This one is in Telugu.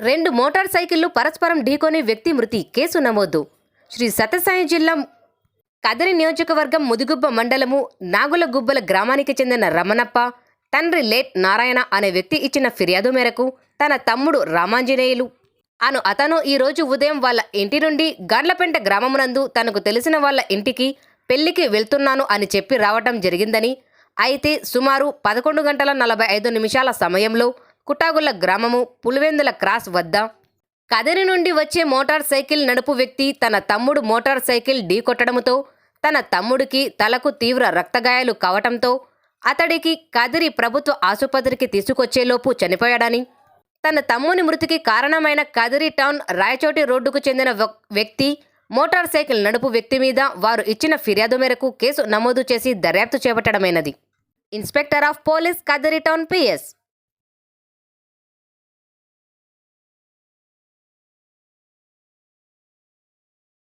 రెండు మోటార్ సైకిళ్ళు పరస్పరం ఢీకొని వ్యక్తి మృతి. కేసు నమోదు. శ్రీ సత్యసాయి జిల్లా కదరి నియోజకవర్గం ముదిగుబ్బ మండలము నాగులగుబ్బల గ్రామానికి చెందిన రమణప్ప తండ్రి లేట్ నారాయణ అనే వ్యక్తి ఇచ్చిన ఫిర్యాదు మేరకు తన తమ్ముడు రామాంజనేయులు అను అతను ఈ రోజు ఉదయం వాళ్ళ ఇంటి నుండి గాడ్లపెంట గ్రామమునందు తనకు తెలిసిన వాళ్ళ ఇంటికి పెళ్ళికి వెళ్తున్నాను అని చెప్పి రావటం జరిగిందని. అయితే సుమారు పదకొండు గంటల నలభై ఐదు నిమిషాల సమయంలో కుటాగుల్ల గ్రామము పులివెందుల క్రాస్ వద్ద కదిరి నుండి వచ్చే మోటార్ సైకిల్ నడుపు వ్యక్తి తన తమ్ముడు మోటార్ సైకిల్ ఢీకొట్టడంతో తన తమ్ముడికి తలకు తీవ్ర రక్తగాయాలు కావటంతో అతడికి కదిరి ప్రభుత్వ ఆసుపత్రికి తీసుకొచ్చేలోపు చనిపోయాడని తన తమ్ముని మృతికి కారణమైన కదిరి టౌన్ రాయచోటి రోడ్డుకు చెందిన వ్యక్తి మోటార్ సైకిల్ నడుపు వ్యక్తి మీద వారు ఇచ్చిన ఫిర్యాదు మేరకు కేసు నమోదు చేసి దర్యాప్తు చేపట్టడమైనది. Inspector of police Kadiri town PS.